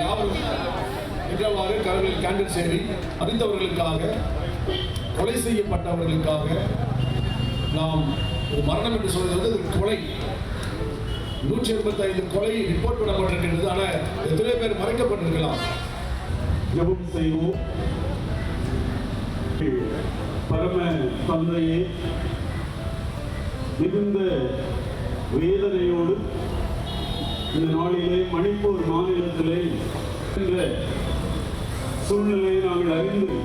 யாவரும் என்றவாறு கரங்களில் கேண்டில் சேரி அறிந்தவர்களுக்காக கொலை செய்யப்பட்டவர்களுக்காக நாம் ஒரு மரணம் என்று சொல்வது வந்து ஒரு கொலை. நூற்றி எண்பத்தைந்து கொலை ரிப்போர்ட் பண்ணப்பட்டிருக்கிறது ஆனால் எத்தனை பேர் மறைக்கப்பட்டிருக்கலாம். ஜெபம் செய்வோம். பரம தந்தையே மிகுந்த வேதனையோடு இந்த நாளிலே மணிப்பூர் மாநிலத்திலே என்ற சூழ்நிலையை நாங்கள் அறிந்து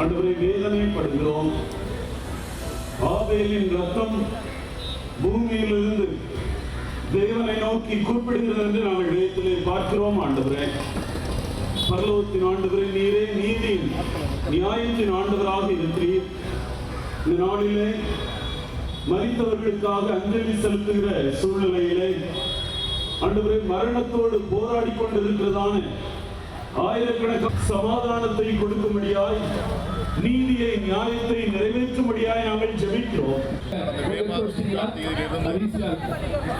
அன்றுவரை வேதனைப்படுகிறோம். ஆபேலின் ரத்தம் பூமியிலிருந்து தேவனை நோக்கி கூப்பிடுகிறது என்று நாங்கள் வேதத்திலே பார்க்கிறோம் ஆண்டவரே. பரலோகத்தின் ஆண்டவரே நீரே நீதியின் நியாயத்தின் ஆண்டவராக இருக்கிறீர். இந்த நாளிலே மறித்தவர்களுக்காக அஞ்சலி செலுத்துகிற சூழ்நிலையிலே ஆண்டவரே மரணத்தோடு போராடி கொண்டிருக்கிறதான ஆயிரக்கணக்கான சமாதானத்தை கொடுக்கும்படியாய் நீதியை நியாயத்தை நிறைவேற்றும்படியாய் நாங்கள் ஜெபிக்கிறோம். கடந்த மே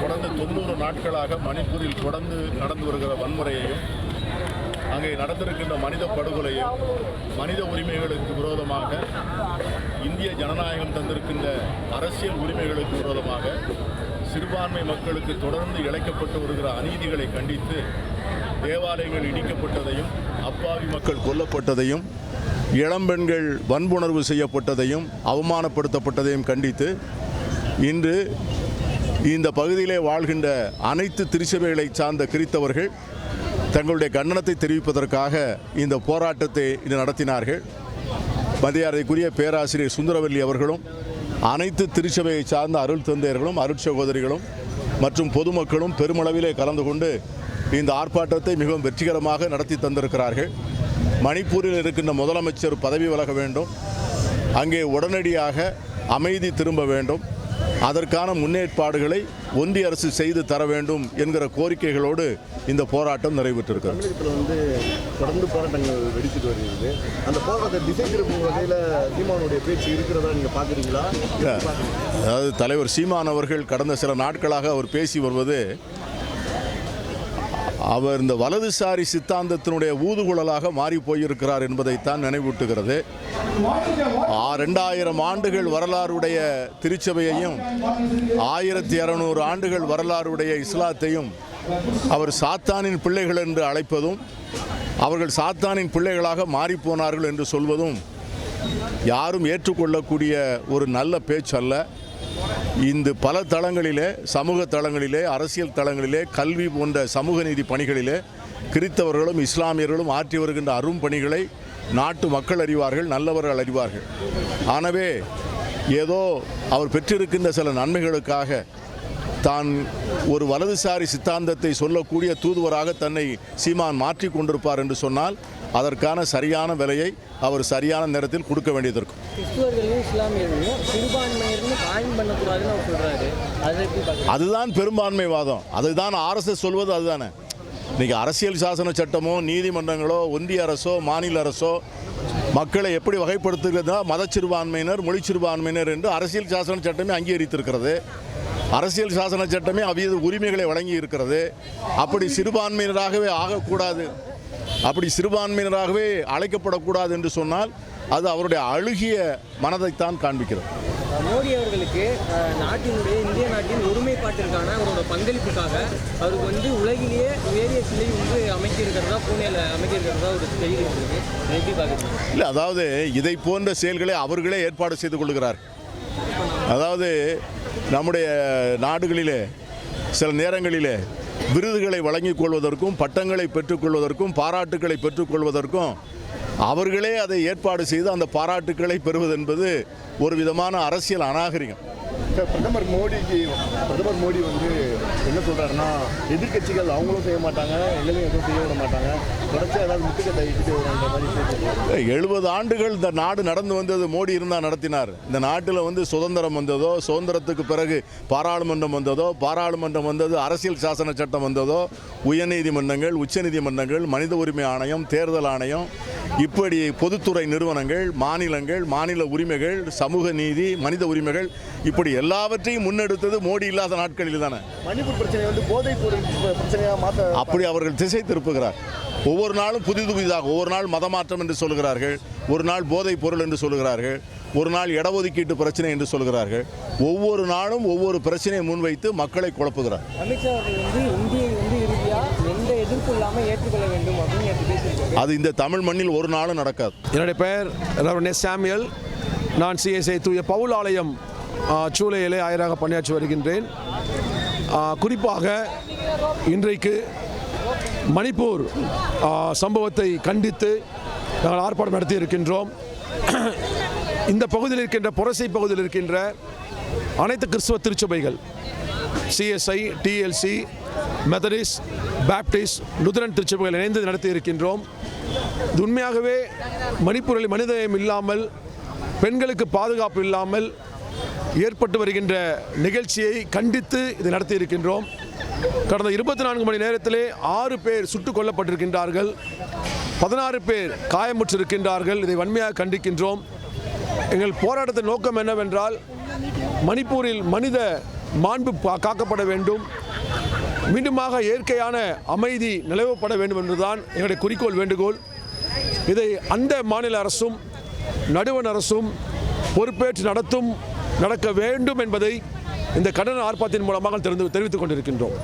தொடர்ந்து தொண்ணூறு நாட்களாக மணிப்பூரில் தொடர்ந்து நடந்து வருகிற வன்முறையையும் அங்கே நடந்திருக்கின்ற மனித படுகொலையும் மனித உரிமைகளுக்கு விரோதமாக இந்திய ஜனநாயகம் தந்திருக்கின்ற அரசியல் உரிமைகளுக்கு விரோதமாக சிறுபான்மை மக்களுக்கு தொடர்ந்து இழைக்கப்பட்டு வருகிற அநீதிகளை கண்டித்து தேவாலயங்கள் இடிக்கப்பட்டதையும் அப்பாவி மக்கள் கொல்லப்பட்டதையும் இளம்பெண்கள் வன்புணர்வு செய்யப்பட்டதையும் அவமானப்படுத்தப்பட்டதையும் கண்டித்து இன்று இந்த பகுதியிலே வாழ்கின்ற அனைத்து திருச்சபைகளை சார்ந்த கிறித்தவர்கள் தங்களுடைய கண்டனத்தை தெரிவிப்பதற்காக இந்த போராட்டத்தை இன்று நடத்தினார்கள். மதியாரைக்குரிய பேராசிரியர் சுந்தரவல்லி அவர்களும் அனைத்து திருச்சபையை சார்ந்த அருள் தந்தையர்களும் அருட்சகோதரிகளும் மற்றும் பொதுமக்களும் பெருமளவிலே கலந்து கொண்டு இந்த ஆர்ப்பாட்டத்தை மிகவும் வெற்றிகரமாக நடத்தி தந்திருக்கிறார்கள். மணிப்பூரில் இருக்கின்ற முதலமைச்சர் பதவி விலக வேண்டும். அங்கே உடனடியாக அமைதி திரும்ப வேண்டும். அதற்கான முன்னேற்பாடுகளை ஒன்றிய அரசு செய்து தர வேண்டும் என்கிற கோரிக்கைகளோடு இந்த போராட்டம் நிறைவேற்றிருக்கிறது. தமிழகத்தில் வந்து தொடர்ந்து போராட்டங்கள் வெடிச்சிட்டு வருகிறது. அந்த போராட்டத்தை திசை திருப்பும் வகையில் சீமானுடைய பேச்சு இருக்கிறதா நீங்கள் பார்க்குறீங்களா அதாவது தலைவர் சீமான் அவர்கள் கடந்த சில நாட்களாக அவர் பேசி வருவது அவர் இந்த வலதுசாரி சித்தாந்தத்தினுடைய ஊதுகுழலாக மாறி போயிருக்கிறார் என்பதைத்தான் நினைவூட்டுகிறது. ஆ, ரெண்டாயிரம் ஆண்டுகள் வரலாறுடைய திருச்சபையையும் ஆயிரத்தி இரநூறு ஆண்டுகள் வரலாறுடைய இஸ்லாத்தையும் அவர் சாத்தானின் பிள்ளைகள் என்று அழைப்பதும் அவர்கள் சாத்தானின் பிள்ளைகளாக மாறிப்போனார்கள் என்று சொல்வதும் யாரும் ஏற்றுக்கொள்ளக்கூடிய ஒரு நல்ல பேச்சு அல்ல இந்த பல தளங்களிலே சமூக தளங்களிலே அரசியல் தளங்களிலே கல்வி போன்ற சமூக நீதி பணிகளிலே கிறித்தவர்களும் இஸ்லாமியர்களும் ஆற்றி வருகின்ற அரும் பணிகளை நாட்டு மக்கள் அறிவார்கள் நல்லவர்கள் அறிவார்கள். ஆனவே ஏதோ அவர் பெற்றிருக்கின்ற சில நன்மைகளுக்காக தான் ஒரு வலதுசாரி சித்தாந்தத்தை சொல்லக்கூடிய தூதுவராக தன்னை சீமான் மாற்றி கொண்டிருப்பார் என்று சொன்னால் அதற்கான சரியான விலையை அவர் சரியான நேரத்தில் கொடுக்க வேண்டியது அதுதான் பெரும்பான்மை வாதம் அதுதான் பெரும்பான்மைவாதம். அதுதான் ஆர்எஸ்எஸ் சொல்வது அதுதானே. இன்னைக்கு அரசியல் சாசன சட்டமோ நீதிமன்றங்களோ ஒன்றிய அரசோ மாநில அரசோ மக்களை எப்படி வகைப்படுத்துகிறதா? மதச்சிறுபான்மையினர் மொழி சிறுபான்மையினர் என்று அரசியல் சாசன சட்டமே அங்கீகரித்திருக்கிறது. அரசியல் சாசன சட்டமே அவ்வித உரிமைகளை வழங்கி இருக்கிறது அப்படி சிறுபான்மையினராகவே ஆகக்கூடாது. அப்படி சிறுபான்மையினராகவே அழைக்கப்படக்கூடாது என்று சொன்னால் அது அவருடைய அழுகிய மனதைத்தான் காண்பிக்கிறது. மோடி அவர்களுக்கு நாட்டினுடைய இந்திய நாட்டின் ஒருமைப்பாட்டிற்கான அவரோட பங்களிப்புக்காக அவருக்கு வந்து உலகிலேயே உயரிய சிலை ஒன்று அமைக்கிருக்கிறதா பூனேல அமைக்கிருக்கிறதா ஒரு செய்தி இருக்கு இல்லை அதாவது இதை போன்ற செயல்களை அவர்களே ஏற்பாடு செய்து கொள்கிறார். அதாவது நம்முடைய நாடுகளிலே சில நேரங்களிலே விருதுகளை வழங்கிக் கொள்வதற்கும் பட்டங்களை பெற்றுக்கொள்வதற்கும் பாராட்டுக்களை பெற்றுக்கொள்வதற்கும் அவர்களே அதை ஏற்பாடு செய்து அந்த பாராட்டுக்களை பெறுவது என்பது ஒரு விதமான அரசியல் அநாகரிகம். பிரதமர் மோடிக்கு பிரதமர் மோடி வந்து என்ன சொல்கிறாருன்னா எதிர்க்கட்சிகள் அவங்களும் செய்ய மாட்டாங்க எங்களையும் எதுவும் செய்ய விட மாட்டாங்க. தொடர்ச்சியாக ஏதாவது முட்டுக்கட்டை வருன்ற மாதிரி. எழுபது ஆண்டுகள் இந்த நாடு நடந்து வந்தது மோடி இருந்தால் நடத்தினார். இந்த நாட்டில் வந்து சுதந்திரம் வந்ததோ சுதந்திரத்துக்கு பிறகு பாராளுமன்றம் வந்ததோ பாராளுமன்றம் வந்தது அரசியல் சாசன சட்டம் வந்ததோ உயர்நீதிமன்றங்கள் உச்சநீதிமன்றங்கள் மனித உரிமை ஆணையம் தேர்தல் ஆணையம் இப்படி பொதுத்துறை நிறுவனங்கள் மாநிலங்கள் மாநில உரிமைகள் சமூக நீதி மனித உரிமைகள் இப்படி எல்லாவற்றையும் முன்னெடுத்தது மோடி இல்லாத நாட்களில் தானே மணிப்பூர் பிரச்சனை வந்து பொருள் பிரச்சனையாக மாற்ற அப்படி அவர்கள் திசை திருப்புகிறார். ஒவ்வொரு நாளும் புதிது புதிதாக ஒவ்வொரு நாள் மதமாற்றம் என்று சொல்கிறார்கள் ஒரு நாள் போதைப் பொருள் என்று சொல்கிறார்கள் ஒரு நாள் இடஒதுக்கீட்டு பிரச்சனை என்று சொல்கிறார்கள். ஒவ்வொரு நாளும் ஒவ்வொரு பிரச்சனையை முன்வைத்து மக்களை குழப்புகிறார். அமித்ஷா வந்து இந்தியை வந்து இறுதியாக எந்த எதிர்ப்பு இல்லாமல் ஏற்றுக்கொள்ள வேண்டும் அது இந்த தமிழ் மண்ணில் ஒரு நாளும் நடக்காது. என்னுடைய பெயர் ரெவரன் எஸ் சாமியல். நான் சிஎஸ்ஐ தூய பவுல் ஆலயம் ஆ, சூளையிலே ஆயராக பணியாற்றி வருகின்றேன். குறிப்பாக இன்றைக்கு மணிப்பூர் சம்பவத்தை கண்டித்து நாங்கள் ஆர்ப்பாட்டம் நடத்தி இருக்கின்றோம். இந்த பகுதியில் இருக்கின்ற புரசை பகுதியில் இருக்கின்ற அனைத்து கிறிஸ்துவ திருச்சபைகள் CSI DLC Methodist Baptist Lutheran திருச்சபைகள் இணைந்து நடத்தி இருக்கின்றோம். இது உண்மையாகவே மணிப்பூரில் மனிதநேயம் இல்லாமல் பெண்களுக்கு பாதுகாப்பு இல்லாமல் ஏற்பட்டு வருகின்ற நிகழ்ச்சியை கண்டித்து இதை நடத்தி இருக்கின்றோம். கடந்த இருபத்தி நான்கு மணி நேரத்திலே ஆறு பேர் சுட்டுக் கொல்லப்பட்டிருக்கின்றார்கள். பதினாறு பேர் காயமுற்றிருக்கின்றார்கள். இதை வன்மையாக கண்டிக்கின்றோம். எங்கள் போராட்டத்தின் நோக்கம் என்னவென்றால் மணிப்பூரில் மனித மாண்பு பா- காக்கப்பட வேண்டும். மீண்டுமாக இயற்கையான அமைதி நிலவப்பட வேண்டும் என்றுதான் எங்களுடைய குறிக்கோள் வேண்டுகோள். இதை அந்த மாநில அரசும் நடுவண் அரசும் பொறுப்பேற்று நடத்தும் நடக்க வேண்டும் என்பதை இந்த கடன் ஆர்ப்பாத்தின் மூலமாக தெரிந்து தெரிவித்துக் கொண்டிருக்கின்றோம்.